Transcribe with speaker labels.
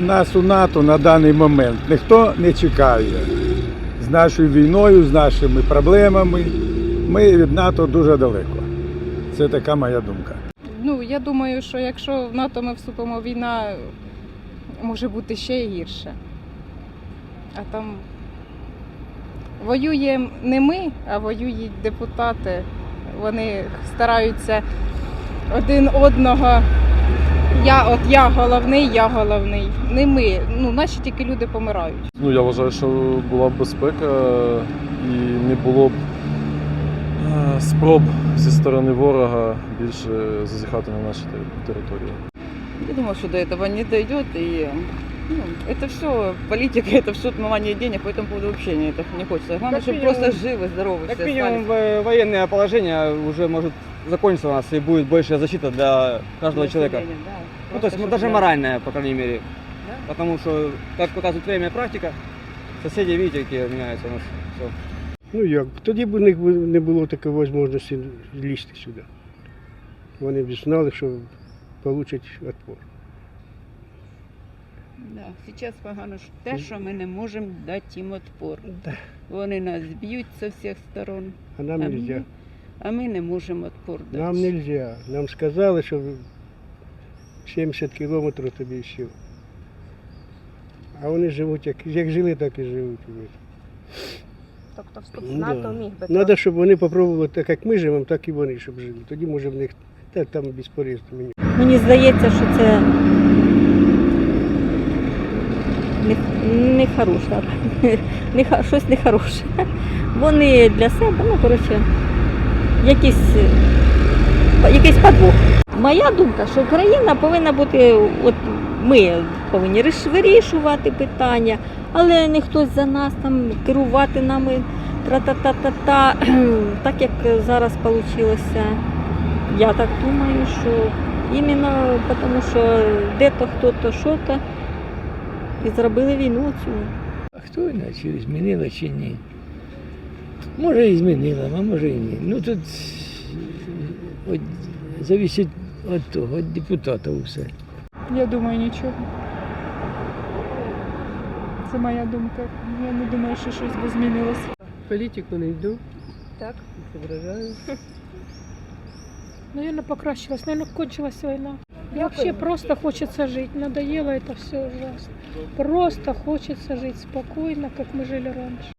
Speaker 1: нас у НАТО на даний момент ніхто не чекає. З нашою війною, з нашими проблемами. Ми від НАТО дуже далеко. Це така моя думка.
Speaker 2: Ну, я думаю, що якщо в НАТО ми вступимо, війна може бути ще гірше. А там воює не ми, а воюють депутати. Вони стараються один одного. Я от я головний, я головний. Не ми. Ну, наші тільки люди помирають.
Speaker 3: Ну, я вважаю, що була б безпека і не було б е, спроб зі сторони ворога більше зазіхати на наші тери- території.
Speaker 4: Я думаю, что до этого не дойдет. И ну, это все политика, это все отмывание денег, по этому поводу вообще мне это не хочется. Главное,
Speaker 5: Как
Speaker 4: чтобы
Speaker 5: минимум-
Speaker 4: просто живы, здоровы
Speaker 5: Как
Speaker 4: все
Speaker 5: минимум
Speaker 4: остались.
Speaker 5: во- военное положение уже может закончиться у нас и будет большая защита для каждого человека.
Speaker 4: Население, да.
Speaker 5: Ну, то есть ну, даже
Speaker 4: чтоб-
Speaker 5: моральная, по крайней мере.
Speaker 4: Да.
Speaker 5: Потому что, как показывает время и практика, соседи, видите, какие меняются у нас. Все.
Speaker 6: Ну як, тоді б у них не було такої можливості лізти сюди. Вони б знали, що получать відпор.
Speaker 7: Да, зараз погано те, що ми не можемо дати їм відпор. Вони нас б'ють з усіх сторон,
Speaker 6: А нам
Speaker 7: а
Speaker 6: не можна.
Speaker 7: ми, а ми не можемо відпор дати.
Speaker 6: Нам не можна. Нам сказали, що 70 кілометрів тобі все. А вони живуть, як, як жили, так і живуть.
Speaker 8: Тобто вступ
Speaker 6: Ну,
Speaker 8: в НАТО
Speaker 6: да.
Speaker 8: міг би
Speaker 6: Треба, щоб вони спробували так, як ми живемо, так і вони, щоб жили. Тоді може в них та, там безпорядно мені.
Speaker 9: Мені здається, що це не, не хороше, не, щось нехороше. Вони для себе, ну, коротше, якийсь, е, якийсь подвох. Моя думка, що Україна повинна бути, от ми повинні вирішувати питання, але не хтось за нас там керувати нами тра-та-та-та-та, так як зараз вийшло. Я так думаю, що іменно тому, що де-то хто-то що-то і зробили війну цю.
Speaker 10: А хто знає, чи змінила чи ні? Може і змінила, а може і ні. Ну тут е, от, зависить від того, від депутата все.
Speaker 2: Я думаю, нічого. Це моя думка. Я не думаю, що щось би змінилося.
Speaker 11: політику не йду.
Speaker 8: Так.
Speaker 11: Зображаю.
Speaker 12: Наверное, покращилась. Наверное, кончилась война. И вообще просто хочется жить. Надоело это все ужасно. Просто хочется жить спокойно, как мы жили раньше.